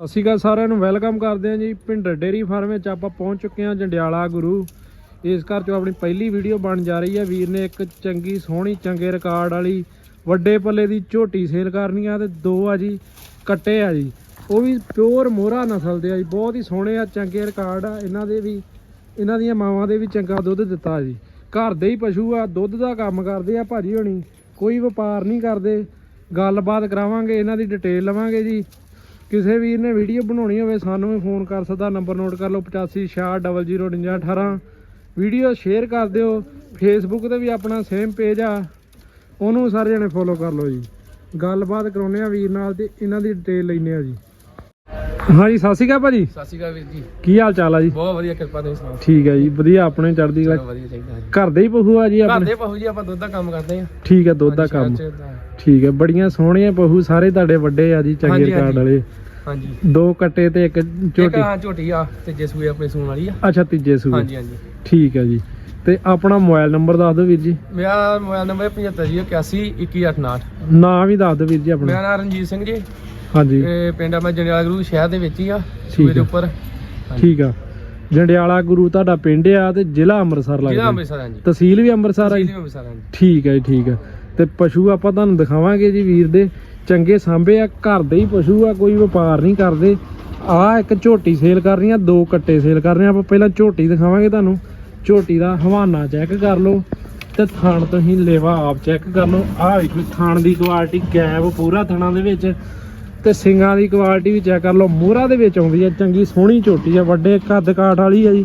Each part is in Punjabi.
ਸਤਿ ਸ਼੍ਰੀ ਅਕਾਲ ਸਾਰਿਆਂ ਨੂੰ, ਵੈਲਕਮ ਕਰਦੇ ਹਾਂ ਜੀ ਭਿੰਡਰ ਡੇਰੀ ਫਾਰਮ ਵਿੱਚ ਆਪਾਂ ਪਹੁੰਚ ਚੁੱਕੇ ਹਾਂ ਜੰਡਿਆਲਾ ਗੁਰੂ। ਇਸ ਘਰ ਚੋਂ ਆਪਣੀ ਪਹਿਲੀ ਵੀਡੀਓ ਬਣ ਜਾ ਰਹੀ ਹੈ। ਵੀਰ ਨੇ ਇੱਕ ਚੰਗੀ, ਸੋਹਣੀ, ਚੰਗੇ ਰਿਕਾਰਡ ਵਾਲੀ, ਵੱਡੇ ਪੱਲੇ ਦੀ ਝੋਟੀ ਸੇਲ ਕਰਨੀ ਆ ਤੇ ਦੋ ਆ ਜੀ, ਕੱਟੇ ਆ ਜੀ। ਉਹ ਵੀ ਪਿਓਰ ਮੋਹਰਾ ਨਸਲ ਦੇ ਆ ਜੀ, ਬਹੁਤ ਹੀ ਸੋਹਣੇ ਆ, ਚੰਗੇ ਰਿਕਾਰਡ ਆ। ਇਹਨਾਂ ਦੇ ਵੀ, ਇਹਨਾਂ ਦੀਆਂ ਮਾਵਾਂ ਦੇ ਵੀ ਚੰਗਾ ਦੁੱਧ ਦਿੱਤਾ ਜੀ। ਘਰ ਦੇ ਹੀ ਪਸ਼ੂ ਆ, ਦੁੱਧ ਦਾ ਕੰਮ ਕਰਦੇ ਆ ਭਾਜੀ ਹੋਣੀ, ਕੋਈ ਵਪਾਰ ਨਹੀਂ ਕਰਦੇ। ਗੱਲਬਾਤ ਕਰਾਵਾਂਗੇ, ਇਹਨਾਂ ਦੀ ਡਿਟੇਲ ਲਵਾਂਗੇ ਜੀ। ਕਿਸੇ ਵੀਰ ਨੇ ਵੀਡੀਓ ਬਣਾਉਣੀ ਹੋਵੇ ਸਾਨੂੰ ਵੀ ਫੋਨ ਕਰ ਸਕਦਾ ਨੰਬਰ ਨੋਟ ਕਰ ਲਓ 8560004918 ਵੀਡੀਓ ਸ਼ੇਅਰ ਕਰ ਦਿਓ ਫੇਸਬੁੱਕ ਤੇ ਵੀ ਆਪਣਾ ਸੇਮ ਪੇਜ ਆ। ਉਹਨੂੰ ਸਾਰੇ ਜਣੇ ਫੋਲੋ ਕਰ ਲਓ ਜੀ। ਗੱਲਬਾਤ ਕਰਾਉਨੇ ਆ ਵੀਰ ਨਾਲ ਤੇ ਇਹਨਾਂ ਦੀ ਡਿਟੇਲ ਲੈਨੇ ਆ ਜੀ। ਹਾਂਜੀ ਸਤਿ ਸ਼੍ਰੀ ਅਕਾਲ ਭਾਜੀ। ਸਤਿ ਸ਼੍ਰੀ ਅਕਾਲ ਵੀਰ ਜੀ। ਕੀ ਹਾਲ ਚਾਲ ਆ ਜੀ? ਬਹੁਤ ਵਧੀਆ ਕਿਰਪਾ ਤੁਸੀਂ ਸੁਣਾਓ। ਠੀਕ ਹੈ ਜੀ ਵਧੀਆ ਆਪਣੇ ਚੜ੍ਹਦੀ ਕਲਾ ਵਧੀਆ ਚਾਹੀਦਾ ਘਰ ਦੇ ਹੀ ਪਸ਼ੂ ਆ ਜੀ ਘਰ ਆਪਣੇ ਦੇ ਪਹੂ ਜੀ ਆਪਾਂ ਦੁੱਧ ਦਾ ਕੰਮ ਕਰਦੇ ਆ ਠੀਕ ਹੈ ਦੁੱਧ ਦਾ ਕੰਮ। ਠੀਕ ਹੈ ਬੜੀਆਂ ਸੋਹਣੀਆਂ ਪਸ਼ੂ ਸਾਰੇ ਤੁਹਾਡੇ ਵੱਡੇ ਆ ਜੀ ਚੰਗੇ ਹਾਂਜੀ। ਵਾਲੇ। ਹਾਂਜੀ। ਦੋ ਕੱਟੇ ਤੇ ਇੱਕ ਇੱਕ ਝੋਟੀ ਹਾਂ ਝੋਟੀ ਆ ਤੇ ਜੇ ਸੂਏ ਆਪਣੇ ਸੂਣ ਵਾਲੀ ਆ। ਅੱਛਾ ਤੀਜੇ ਸੂਏ। ਹਾਂਜੀ ਹਾਂਜੀ। ਠੀਕ ਹੈ ਜੀ। ਤੇ ਆਪਣਾ ਮੋਬਾਈਲ ਨੰਬਰ ਦੱਸ ਦਿਓ ਵੀਰ ਜੀ। ਮੇਰਾ ਮੋਬਾਈਲ ਨੰਬਰ 7581812168 ਨਾਂ ਵੀ ਦੱਸ ਦਿਓ ਵੀਰ ਜੀ ਮੇਰਾ ਆਪਣਾ ਨਾਮ ਰਣਜੀਤ ਸਿੰਘ ਜੀ। ਹਾਂਜੀ। ਤੇ ਪਿੰਡ ਆ ਮੈਂ ਜੰਡਿਆਲਾ ਗੁਰੂ ਸ਼ਹਿਰ ਦੇ ਵਿੱਚ ਹੀ ਆ ਸੂਏ ਦੇ। ਉੱਪਰ। ਠੀਕ ਆ। ਜੰਡਿਆਲਾ ਗੁਰੂ ਤੁਹਾਡਾ ਪਿੰਡ ਆ ਤੇ ਜ਼ਿਲ੍ਹਾ ਅੰਮ੍ਰਿਤਸਰ ਜ਼ਿਲ੍ਹਾ ਲੱਗਦਾ ਅੰਮ੍ਰਿਤਸਰ ਹਾਂਜੀ। ਤਹਿਸੀਲ ਵੀ ਅੰਮ੍ਰਿਤਸਰ ਆ ਜੀ? ਜ਼ਿਲ੍ਹਾ ਅੰਮ੍ਰਿਤਸਰ ਹਾਂਜੀ। ਠੀਕ ਹੈ ਜੀ ਠੀਕ ਹੈ ਤੇ ਪਸ਼ੂ ਆਪਾਂ ਤੁਹਾਨੂੰ ਦਿਖਾਵਾਂਗੇ ਜੀ ਵੀਰ ਦੇ। ਚੰਗੇ ਸਾਂਭੇ ਆ ਘਰ ਦੇ ਹੀ ਪਸ਼ੂ ਆ ਕੋਈ ਵਪਾਰ ਨਹੀਂ ਕਰਦੇ। ਆ ਇੱਕ ਝੋਟੀ ਸੇਲ ਕਰ ਰਹੀਆਂ ਦੋ ਕੱਟੇ ਸੇਲ ਕਰ ਰਹੇ ਆ। ਆਪਾਂ ਪਹਿਲਾਂ ਝੋਟੀ ਦਿਖਾਵਾਂਗੇ ਤੁਹਾਨੂੰ। ਝੋਟੀ ਦਾ ਹਵਾਨਾ ਚੈੱਕ ਕਰ ਲਓ ਤੇ ਥਣ ਤੁਸੀਂ ਲੇਵਾ ਆਪ ਚੈੱਕ ਕਰ ਲਓ। ਆਹ ਵੇਖੋ ਥਣ ਦੀ ਕੁਆਲਿਟੀ ਗੈਪ ਪੂਰਾ ਥਣਾ ਦੇ ਵਿੱਚ ਤੇ ਸਿੰਗਾਂ ਦੀ ਕੁਆਲਿਟੀ ਵੀ ਚੈੱਕ ਕਰ ਲਓ। ਮੂਹਰਾ ਦੇ ਵਿੱਚ ਆਉਂਦੀ ਹੈ ਚੰਗੀ ਸੋਹਣੀ ਝੋਟੀ ਆ ਵੱਡੇ ਕੱਦ ਕਾਠ ਵਾਲੀ ਆ ਜੀ।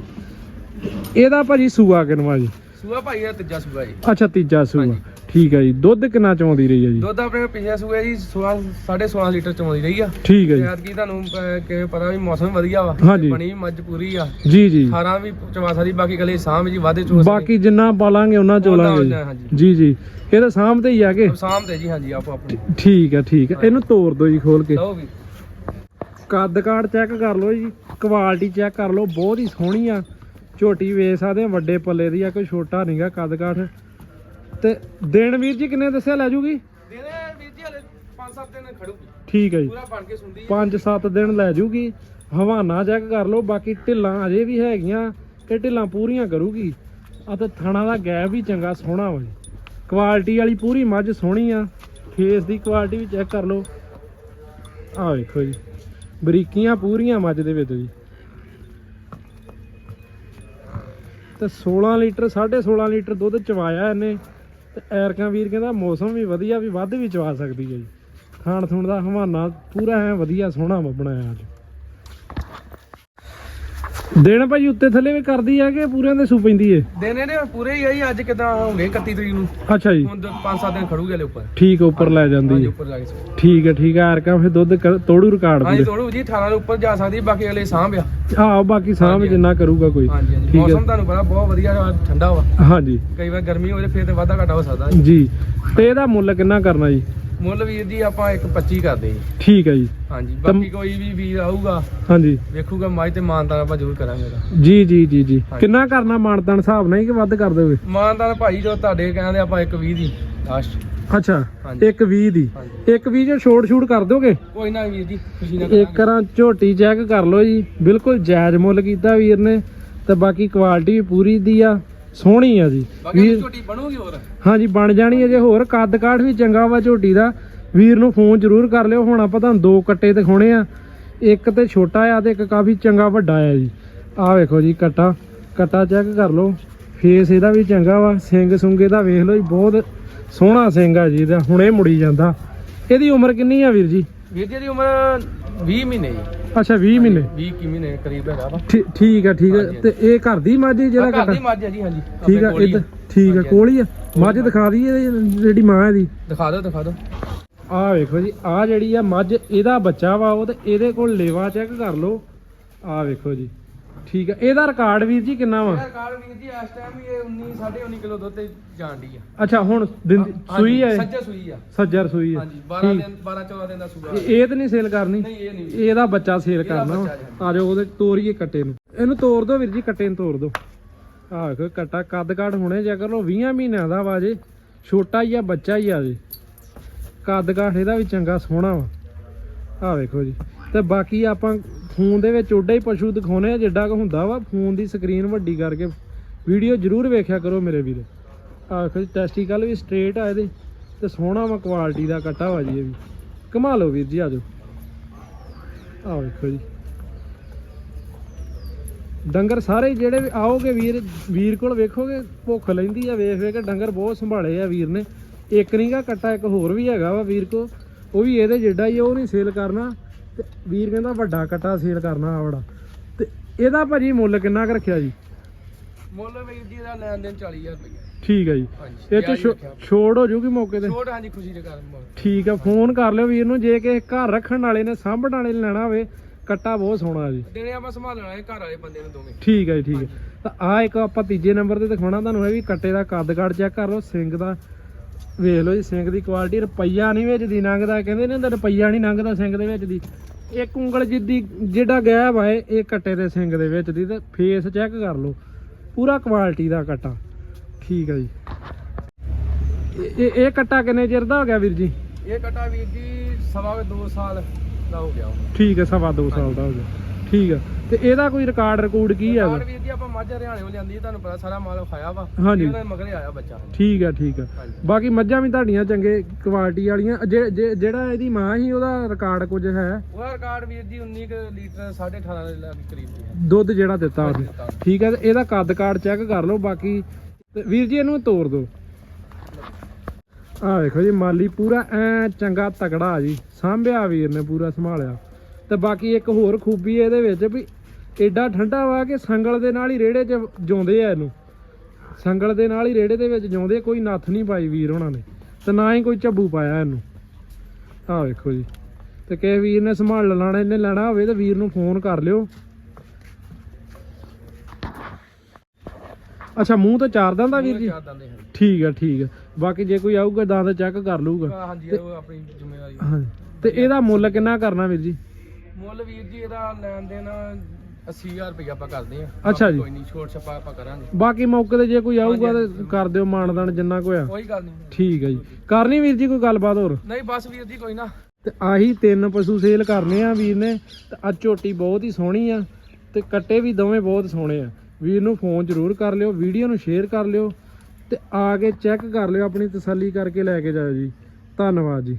ਇਹਦਾ ਭਾਜੀ ਸੂਆ ਕਿਨਵਾ ਜੀ? ਸੂਆ ਭਾਈ ਦਾ ਤੀਜਾ ਸੂਆ ਜੀ। ਅੱਛਾ ਤੀਜਾ ਸੂਆ। ਠੀਕ ਹੈ ਜੀ। ਦੁੱਧ ਕਿੰਨਾ ਚੋਂਦੀ ਰਹੀ ਹੈ ਜੀ? ਦੁੱਧ ਆਪਣੇ ਪਿਛਲੇ ਸੂਏ ਜੀ 16 16.5 ਲੀਟਰ ਚੋਂਦੀ ਰਹੀ ਆ। ਠੀਕ ਹੈ ਤੇ ਜੀ। ਐਤਕੀ ਤੁਹਾਨੂੰ ਅਹ, ਕਿਵੇਂ ਪਤਾ ਵੀ ਮੌਸਮ ਵਧੀਆ ਵਾ। ਹਾਂਜੀ। ਤੇ ਬਣੀ ਵੀ ਮੱਝ ਪੂਰੀ ਆ। ਜੀ ਜੀ। 18 ਵੀ ਚਵਾਸਾ ਦੀ ਬਾਕੀ ਗਲੇ ਸਾਂਭ ਜੀ ਵਾਧੇ ਚੋਸ ਬਾਕੀ ਜਿੰਨਾ ਪਾਲਾਂਗੇ ਉਹਨਾਂ ਚੋਲਾਂਗੇ ਉਹਨਾਂ- ਹਾਂਜੀ। ਜੀ ਜੀ। ਇਹ ਤਾਂ ਸਾਹਮਣੇ ਹੀ ਆ ਕੇ। ਸਾਂਭ ਤੇ ਜੀ ਹਾਂਜੀ ਆਪੋ ਆਪਣੀ। ਠੀਕ ਹੈ ਠੀਕ ਹੈ ਇਹਨੂੰ ਤੋੜ ਦਿਓ ਜੀ ਖੋਲ ਕੇ। ਲਓ ਵੀ। ਕੱਦ ਕਾਠ ਚੈੱਕ ਕਰ ਲਓ ਜੀ। ਕੁਆਲਿਟੀ ਚੈੱਕ ਕਰ ਲਓ। ਬਹੁਤ ਹੀ ਸੋਹਣੀ ਆ। ਝੋਟੀ ਵੇਚ ਸਕਦੇ ਆ ਵੱਡੇ ਪੱਲੇ ਦੀ ਆ ਕੋਈ ਛੋਟਾ ਨਹੀਂਗਾ ਕੱਦ ਕਾਠ। ਤੇ ਦਿਨ ਵੀਰ ਜੀ ਕਿੰਨੇ ਦੱਸਿਆ ਲੈ ਜੂਗੀ? ਦੇਨੇ ਵੀਰ ਜੀ ਹਲੇ 5-7 ਦਿਨ ਖੜੂਗੀ। ਠੀਕ ਹੈ ਜੀ। ਪੂਰਾ ਬਣ ਕੇ ਸੁੰਦੀ 5-7 ਦਿਨ ਲੈ ਜੂਗੀ। ਹਵਾਨਾ ਚੈੱਕ ਕਰ ਲਓ ਬਾਕੀ ਢਿੱਲਾਂ ਅਜੇ ਵੀ ਹੈਗੀਆਂ ਤੇ ਢਿੱਲਾਂ ਪੂਰੀਆਂ ਕਰੂਗੀ। ਆ ਤੇ ਥਣਾ ਦਾ ਗੈਪ ਵੀ ਚੰਗਾ ਸੋਹਣਾ ਵਾ ਜੀ। ਕੁਆਲਿਟੀ ਵਾਲੀ ਪੂਰੀ ਮੱਝ ਸੋਹਣੀ ਆ। ਫੇਸ ਦੀ ਕੁਆਲਿਟੀ ਵੀ ਚੈੱਕ ਕਰ ਲਓ। ਆ ਵੇਖੋ ਜੀ। ਬਰੀਕੀਆਂ ਪੂਰੀਆਂ ਮੱਝ ਦੇ ਵਿੱਚ ਜੀ। ਤੇ 16 ਲੀਟਰ 16.5 ਲੀਟਰ ਦੁੱਧ ਚਵਾਇਆ ਇਹਨੇ। ਤੇ ਐਰਕਾਂ ਵੀਰ ਕਹਿੰਦਾ ਮੌਸਮ ਵੀ ਵਧੀਆ, ਵੀ ਵੱਧ ਵੀ ਚਵਾ ਸਕਦੀ ਹੈ ਜੀ। ਖਾਣ ਥੁਣ ਦਾ ਹਵਾਨਾ ਪੂਰਾ ਐ ਵਧੀਆ ਸੋਹਣਾ ਵਾ ਬਣਾਇਆ ਅੱਜ। ਦਿਨ ਭਾਈ ਉੱਤੇ ਥੱਲੇ ਵੀ ਕਰਦੀ ਆ ਕਿ ਪੂਰਿਆਂ ਦੇ ਸੂ ਪੈਂਦੀ ਏ? ਦੇਨੇ ਨੇ ਪੂਰੇ ਹੀ ਆ ਜੀ ਅੱਜ ਕਿਦਾਂ ਹੋਗੇ 31 ਤਰੀਕ ਨੂੰ? ਅੱਛਾ ਜੀ। ਹੁਣ 5-7 ਦਿਨ ਖੜੂਗੇ ਹਲੇ ਉੱਪਰ। ਠੀਕ ਆ, ਉੱਪਰ ਲੈ ਜਾਂਦੀ ਏ। ਉੱਪਰ ਜਾ ਕੇ ਸੌ। ਠੀਕ ਹੈ ਠੀਕ ਹੈ ਐਰਕਾਂ ਫਿਰ ਦੁੱਧ ਕ- ਤੋੜੂ ਰਿਕਾਰਡ ਹਾਂਜੀ ਤੋੜੂ ਜੀ 18 ਦੇ ਉੱਪਰ ਜਾ ਸਕਦੀ ਬਾਕੀ ਅਗਲੇ ਸਾਂਭ ਆ। ਆਹ ਬਾਕੀ ਸਾਹਮ ਹਾਂਜੀ, ਜਿੰਨਾ ਕਰੂਗਾ ਕੋਈ। ਹਾਂਜੀ ਹਾਂਜੀ ਠੀਕ ਮੌਸਮ ਹੈ ਤੁਹਾਨੂੰ ਪਤਾ ਬਹੁਤ ਵਧੀਆ ਵਾ, ਠੰਡਾ ਵਾ। ਹਾਂਜੀ। ਕਈ ਵਾਰ ਗਰਮੀ ਹੋ ਜਾਏ ਫਿਰ ਤੇ ਵਾਧਾ ਘਾਟਾ ਹੋ ਸਕਦਾ ਜੀ ਤੇ ਇਹਦਾ ਮੁੱਲ ਕਿੰਨਾ ਕਰਨਾ ਜੀ? ਮੁੱਲ ਵੀਰ ਜੀ ਆਪਾਂ ਇੱਕ 25 ਕਰਦੇ ਜੀ ਠੀਕ ਹੈ ਜੀ। ਹਾਂਜੀ ਬਾਕੀ ਕੋਈ ਵੀ ਵੀਰ ਆਊਗਾ ਹਾਂਜੀ। ਵੇਖੂਗਾ ਮੱਝ ਤੇ ਮਾਨਤਾਨ ਆਪਾਂ ਜ਼ਰੂਰ ਕਰਾਂਗੇ ਉਹਦਾ। ਜੀ ਜੀ ਜੀ ਜੀ। ਕਿੰਨਾ ਕਰਨਾ ਮਾਨਤਨ ਹਿਸਾਬ ਨਾਲ ਹੀ ਕਿ ਵੱਧ ਕਰ ਦੋਗੇ ਮਾਨਤਾਨ ਭਾਈ ਜੋ ਤੁਹਾਡੇ ਕਹਿੰਦੇ ਆਪਾਂ ਇੱਕ 20 ਦੀ ਲਾਸਟ ਅੱਛਾ ਹਾਂਜੀ। ਇੱਕ 20 ਦੀ। ਹਾਂਜੀ। ਇੱਕ 20 ਜੋ ਛੋਟ ਛੂਟ ਕਰ ਦੋਗੇ ਕੋਈ ਨਾ ਵੀਰ ਜੀ ਖੁਸ਼ੀ ਨਾਲ ਇੱਕ ਰਾਂ ਝੋਟੀ ਚੈੱਕ ਕਰ ਲਓ ਜੀ। ਬਿਲਕੁਲ ਜਾਇਜ਼ ਮੁੱਲ ਕੀਤਾ ਵੀਰ ਨੇ ਤੇ ਬਾਕੀ ਕੁਆਲਿਟੀ ਵੀ ਪੂਰੀ ਦੀ ਆ। ਸੋਹਣੀ ਆ ਜੀ। ਬਾਕੀ ਛੋਟੀ ਬਣੂਗੀ ਹੋਰ? ਹਾਂਜੀ ਬਣ ਜਾਣੀ ਅਜੇ ਹੋਰ। ਕੱਦ ਕਾਠ ਵੀ ਚੰਗਾ ਵਾ ਝੋਟੀ ਦਾ। ਵੀਰ ਨੂੰ ਫੋਨ ਜ਼ਰੂਰ ਕਰ ਲਿਓ। ਹੁਣ ਆਪਾਂ ਤੁਹਾਨੂੰ ਦੋ ਕੱਟੇ ਦਿਖਾਉਣੇ ਆ। ਇੱਕ ਤੇ ਛੋਟਾ ਆ ਤੇ ਇੱਕ ਕਾਫੀ ਚੰਗਾ ਵੱਡਾ ਆ ਜੀ। ਆਹ ਵੇਖੋ ਜੀ ਕੱਟਾ। ਕੱਟਾ ਚੈੱਕ ਕਰ ਲਓ। ਫੇਸ ਇਹਦਾ ਵੀ ਚੰਗਾ ਵਾ। ਸਿੰਘ ਸੁੰਗੇ ਦਾ ਵੇਖ ਲਓ ਜੀ ਬਹੁਤ ਸੋਹਣਾ ਸਿੰਘ ਆ ਜੀ ਇਹਦਾ। ਹੁਣੇ ਮੁੜੀ ਜਾਂਦਾ। ਇਹਦੀ ਉਮਰ ਕਿੰਨੀ ਆ ਵੀਰ ਜੀ? ਵੀਰ ਜੀ ਦੀ ਉਮਰ 20 ਮਹੀਨੇ ਜੀ। ਅੱਛਾ 20 ਮਹੀਨੇ? 20 ਕੀ ਮਹੀਨੇ ਕਰੀਬ ਹੈਗਾ ਵਾ। ਠੀ- ਠੀਕ ਆ ਠੀਕ ਆ। ਹਾਂਜੀ, ਤੇ ਇਹ ਘਰ ਦੀ ਮੱਝ ਹੈ ਜਿਹੜਾ ਘਰ ਕੱਟਾ ਦੀ ਮੱਝ ਹੈ ਜੀ ਹਾਂਜੀ। ਠੀਕ ਆ ਆਪਣੇ ਕੋਲ ਹੀ ਇੱਧਰ ਠੀਕ ਆ ਹਾਂਜੀ, ਕੋਲ ਹੀ ਆ? ਮੱਝ ਦਿਖਾ ਦਈਏ ਇਹਦੀ ਜਿਹੜੀ ਮਾਂ ਇਹਦੀ? ਦਿਖਾ ਦਿਓ ਦਿਖਾ ਦਿਓ। ਆਹ ਵੇਖੋ ਜੀ ਆਹ ਜਿਹੜੀ ਆ ਮੱਝ ਇਹਦਾ ਬੱਚਾ ਵਾ ਉਹ ਤੇ ਇਹਦੇ ਕੋਲ ਲੇਵਾ ਚੈੱਕ ਕਰ ਲਓ। ਆਹ ਵੇਖੋ ਜੀ। ਠੀਕ ਆ। ਇਹਦਾ ਰਿਕਾਰਡ ਵੀਰ ਜੀ ਕਿੰਨਾ ਵਾ? ਯਾਰ ਕਾਰ ਵੀਰ ਜੀ ਇਸ ਟਾਈਮ ਵੀ ਇਹ 19 19.5 ਕਿਲੋ ਦੁੱਧ ਤੇ ਜਾਣ ਦੀ ਆ। ਅੱਛਾ ਹੁਣ ਦਿਨ- ਸੂਈ ਹੈ ਇਹ? ਸੱਜਾ ਸੂਈ ਆ। ਸੱਜਰ ਸੂਈ ਹੈ ਹਾਂਜੀ 12 ਠੀਕ। ਦਿਨ 12 14 ਦਿਨ ਦਾ ਸੂਆ ਇਹ ਇਹ ਤਾਂ ਨਹੀਂ ਸੇਲ ਕਰਨੀ? ਨਹੀਂ ਇਹ ਨਹੀਂ ਇਹਦਾ ਬੱਚਾ ਸੇਲ ਇਹਦਾ ਕਰਨਾ ਵਾ। ਬੱਚਾ ਜੀ। ਆ ਜਾਓ ਉਹਦੇ ਤੋਰੀਏ ਕੱਟੇ ਨੂੰ। ਇਹਨੂੰ ਤੋੜ ਦਿਓ ਵੀਰ ਜੀ ਕੱਟੇ ਨੂੰ ਤੋੜ ਦਿਓ। ਆਹ ਵੇਖੋ ਕੱਟਾ ਕੱਦ ਕਾਠ ਹੁਣੇ ਜਾ ਕਰ ਲਓ 20 ਮਹੀਨਿਆਂ ਦਾ ਵਾ ਜੇ। ਛੋਟਾ ਹੀ ਆ ਬੱਚਾ ਹੀ ਆ ਜੇ। ਕੱਦ ਕਾਠ ਇਹਦਾ ਵੀ ਚੰਗਾ ਸੋਹਣਾ ਵਾ। ਆਹ ਵੇਖੋ ਜੀ। ਤੇ ਬਾਕੀ ਆਪਾਂ ਫੋਨ ਦੇ ਵਿੱਚ ਓਡਾ ਹੀ ਪਸ਼ੂ ਦਿਖਾਉਨੇ ਆ, ਜਿੱਡਾ ਕੁ ਹੁੰਦਾ ਵਾ ਫੋਨ ਦੀ ਸਕਰੀਨ ਵੱਡੀ ਕਰਕੇ ਵੀਡੀਓ ਜ਼ਰੂਰ ਵੇਖਿਆ ਕਰੋ ਮੇਰੇ ਵੀਰੇ। ਆਹ ਵੇਖੋ ਜੀ ਟੈਸਟੀਕਲ ਵੀ ਸਟ੍ਰੇਟ ਆ ਇਹਦੇ, ਤੇ ਸੋਹਣਾ ਵਾ ਕੁਆਲਿਟੀ ਦਾ ਕੱਟਾ ਵਾ ਜੀ ਇਹ ਵੀ। ਕਮਾ ਲਓ ਵੀਰ ਜੀ ਆਜੋ ਆਹ ਵੇਖੋ ਜੀ। ਡੰਗਰ ਸਾਰੇ ਜਿਹੜੇ ਵੀ ਆਓਗੇ ਵੀਰ ਵੀਰ ਕੋਲ ਵੇਖੋਗੇ, ਭੁੱਖ ਲੈਂਦੀ ਆ, ਵੇਖ ਵੇਖ ਕੇ ਡੰਗਰ ਬਹੁਤ ਸੰਭਾਲੇ ਆ ਵੀਰ ਨੇ। ਇੱਕ ਨਹੀਂਗਾ ਕੱਟਾ, ਇੱਕ ਹੋਰ ਵੀ ਹੈਗਾ ਵਾ ਵੀਰ ਕੋ ਉਹ ਵੀ ਇਹਦੇ ਜਿੱਡਾ ਹੀ ਉਹ ਨਹੀਂ ਸੇਲ ਕਰਨਾ। ਤੇ ਵੀਰ ਕਹਿੰਦਾ ਵੱਡਾ ਕੱਟਾ ਸੇਲ ਕਰਨਾ ਆਵੜਾ ਤੇ ਇਹਦਾ ਭਾਜੀ ਮੁੱਲ ਕਿੰਨਾ ਕੁ ਰੱਖਿਆ ਜੀ? ਮੁੱਲ ਵੀਰ ਜੀ ਦਾ ਲੈਣ ਦੇਣ 40000 ਰੁਪਏ ਠੀਕ ਹੈ ਜੀ। ਹਾਂਜੀ ਇਹ ਛੋ- ਛੋੜ ਹੋ ਜੂਗੀ ਮੌਕੇ ਤੇ? ਛੋਟ ਹਾਂਜੀ ਖੁਸ਼ੀ ਦੇ ਕਾਰਨ ਮੁੱਲ। ਠੀਕ ਆ ਫੋਨ ਕਰ ਲਿਓ ਵੀਰ ਨੂੰ ਜੇ ਕਿ ਘਰ ਰੱਖਣ ਵਾਲੇ ਨੇ ਸਾਂਭਣ ਵਾਲੇ ਨੇ ਲੈਣਾ ਹੋਵੇ ਕੱਟਾ ਬਹੁਤ ਸੋਹਣਾ ਜੀ। ਦਿਨੇ ਆਪਾਂ ਸੰਭਾਲਣਾ ਹੈ ਘਰ ਵਾਲੇ ਬੰਦੇ ਨੂੰ ਦੋਵੇਂ। ਠੀਕ ਹੈ ਜੀ ਠੀਕ ਹੈ ਤਾਂ ਆ ਇੱਕ ਆਪਾਂ ਤੀਜੇ ਨੰਬਰ ਤੇ ਦਿਖਾਉਣਾ ਤੁਹਾਨੂੰ ਇਹ ਵੀ ਕੱਟੇ ਦਾ ਕੱਦ ਕਾਠ ਚੈੱਕ ਕਰ ਲਓ ਸਿੰਗ ਦਾ ਵੇਖ ਲਓ ਜੀ ਸਿੰਗ ਦੀ ਕੁਆਲਿਟੀ ਰੁਪਈਆ ਨਹੀਂ ਵਿੱਚ ਦੀ ਲੰਘਦਾ ਕਹਿੰਦੇ ਨੇ ਹੁੰਦਾ ਰੁਪਈਆ ਨਹੀਂ ਲੰਘਦਾ ਸਿੰਗ ਦੇ ਵਿੱਚ ਦੀ। ਇੱਕ ਉਂਗਲ ਜਿੱਦੀ ਜਿਹੜਾ ਗੈਪ ਆ ਇਹ ਕੱਟੇ ਦੇ ਸਿੰਗ ਦੇ ਵਿੱਚ ਦੀ ਤੇ ਫੇਸ ਚੈੱਕ ਕਰ ਲਓ। ਪੂਰਾ ਕੁਆਲਿਟੀ ਦਾ ਕੱਟਾ। ਠੀਕ ਹੈ ਜੀ। ਇਹ- ਇਹ ਕੱਟਾ ਕਿੰਨੇ ਚਿਰ ਦਾ ਹੋ ਗਿਆ ਵੀਰ ਜੀ? ਇਹ ਕਟਾ ਵੀਰ ਜੀ ਸਵਾ 2 ਸਾਲ ਦਾ ਹੋ ਗਿਆ। ਠੀਕ ਹੈ ਸਵਾ ਦੋ ਸਾਲ ਦਾ ਹੋ ਗਿਆ। ਠੀਕ ਹੈ ਤੇ ਇਹਦਾ ਕੋਈ ਰਿਕਾਰਡ ਰਿਕੂਡ ਕੀ ਯਾਰ ਹੈਗਾ ਵੀਰ ਜੀ ਆਪਾਂ ਮੱਝ ਹਰਿਆਣੇ ਲਿਆਂਦੀ ਤੁਹਾਨੂੰ ਪਤਾ ਸਾਰਾ ਮਾਲ ਖਾਇਆ ਵਾ। ਹਾਂਜੀ। ਇਹਦੇ ਮਗਰੇ ਆਇਆ ਬੱਚਾ। ਠੀਕ ਹੈ ਠੀਕ ਹੈ ਹਾਂਜੀ। ਬਾਕੀ ਮੱਝਾਂ ਵੀ ਤੁਹਾਡੀਆਂ ਚੰਗੇ ਕੁਆਲਿਟੀ ਵਾਲੀਆਂ। ਜੇ- ਜੇ- ਜਿਹੜਾ ਇਹਦੀ ਮਾਂ ਸੀ ਉਹਦਾ ਰਿਕਾਰਡ ਕੁਝ ਹੈ? ਉਹਦਾ ਰਿਕਾਰਡ ਵੀਰ ਜੀ 19 ਕੁ ਲੀਟਰ 18.5 ਦੇ ਲਾਗੇ ਕਰੀਬ ਦੀ ਹੈ। ਦੁੱਧ ਜਿਹੜਾ ਦਿੱਤਾ ਉਹਨੇ। ਠੀਕ ਹੈ ਤੇ ਇਹਦਾ ਕੱਦ ਕਾਰਡ ਚੈੱਕ ਕਰ ਲਓ ਬਾਕੀ ਤੇ ਵੀਰ ਜੀ ਇਹਨੂੰ ਤੋੜ ਦਿਓ। ਆਹ ਵੇਖੋ ਜੀ ਮਾਲੀ ਪੂਰਾ ਐ ਚੰਗਾ ਤਕੜਾ ਜੀ। ਸਾਂਭਿਆ ਵੀਰ ਨੇ ਪੂਰਾ ਸੰਭਾਲਿਆ। ਤੇ ਬਾਕੀ ਇੱਕ ਹੋਰ ਖੂਬੀ ਇਹਦੇ ਵਿੱਚ ਵੀ ਏਡਾ ਠੰਡਾ ਵਾ ਕਿ ਸੰਗਲ ਦੇ ਨਾਲ ਹੀ ਰੇੜੇ 'ਚ ਜਿਉਂਦੇ ਆ ਇਹਨੂੰ। ਸੰਗਲ ਦੇ ਨਾਲ ਹੀ ਰੇੜੇ ਦੇ ਵਿੱਚ ਜਿਉਂਦੇ ਕੋਈ ਨੱਥ ਨਹੀਂ ਪਾਈ ਵੀਰ ਉਹਨਾਂ ਨੇ। ਤੇ ਨਾ ਹੀ ਕੋਈ ਝੱਬੂ ਪਾਇਆ ਇਹਨੂੰ। ਆਹ ਵੇਖੋ ਜੀ। ਤੇ ਕਿਸੇ ਵੀਰ ਨੇ ਸੰਭਾਲ ਲੈਣਾ ਇਹਨੇ ਲੈਣਾ ਹੋਵੇ ਤੇ ਵੀਰ ਨੂੰ ਫੋਨ ਕਰ ਲਿਓ। ਅੱਛਾ ਮੂੰਹ ਤੇ ਚਾਰ ਦੰਦਾ ਵੀਰ ਜੀ? ਠੀਕ ਹੈ ਠੀਕ ਹੈ ਬਾਕੀ ਜੇ ਕੋਈ ਆਊਗਾ ਦੰਦ ਚੈੱਕ ਕਰ ਲਊਗਾ। ਹਾਂਜੀ ਉਹ ਆਪਣੀ ਜ਼ਿੰਮੇਵਾਰੀ ਹਾਂ। ਤੇ ਇਹਦਾ ਮੁੱਲ ਕਿੰਨਾ ਕਰਨਾ ਵੀਰ ਜੀ? ਮੁੱਲ ਵੀਰ ਜੀ ਇਹਦਾ ਲੈਣ ਦੇਣ 80000 ਰੁਪਏ ਆਪਾਂ ਕਰਦੇ ਆ ਅੱਛਾ ਜੀ। ਕੋਈ ਨਹੀਂ ਛੋਟ ਛਪਾ ਆਪਾਂ ਕਰਾਂਗੇ। ਬਾਕੀ ਮੌਕੇ ਤੇ ਜੇ ਕੋਈ ਆਊਗਾ ਤੇ ਕਰ ਦਿਓ ਮਾਨਦਾਨ ਜਿੰਨਾ ਕੋਈ ਆ ਕੋਈ ਗੱਲ ਨਹੀਂ। ਠੀਕ ਹੈ ਜੀ। ਕਰਨੀ ਵੀਰ ਜੀ ਕੋਈ ਗੱਲਬਾਤ ਹੋਰ? ਨਹੀਂ ਬਸ ਵੀਰ ਜੀ ਕੋਈ ਨਾ। ਤੇ ਆਹੀ ਤਿੰਨ ਪਸ਼ੂ ਸੇਲ ਕਰਨੇ ਆ ਵੀਰ ਨੇ ਤੇ ਆ ਝੋਟੀ ਬਹੁਤ ਹੀ ਸੋਹਣੀ ਆ ਤੇ ਕੱਟੇ ਵੀ ਦੋਵੇਂ ਬਹੁਤ ਸੋਹਣੇ ਆ। ਵੀਰ ਨੂੰ ਫੋਨ ਜ਼ਰੂਰ ਕਰ ਲਿਓ ਵੀਡੀਓ ਨੂੰ ਸ਼ੇਅਰ ਕਰ ਲਿਓ ਤੇ ਆ ਕੇ ਚੈੱਕ ਕਰ ਲਿਓ ਆਪਣੀ ਤਸੱਲੀ ਕਰਕੇ ਲੈ ਕੇ ਜਾਇਓ ਜੀ। ਧੰਨਵਾਦ ਜੀ।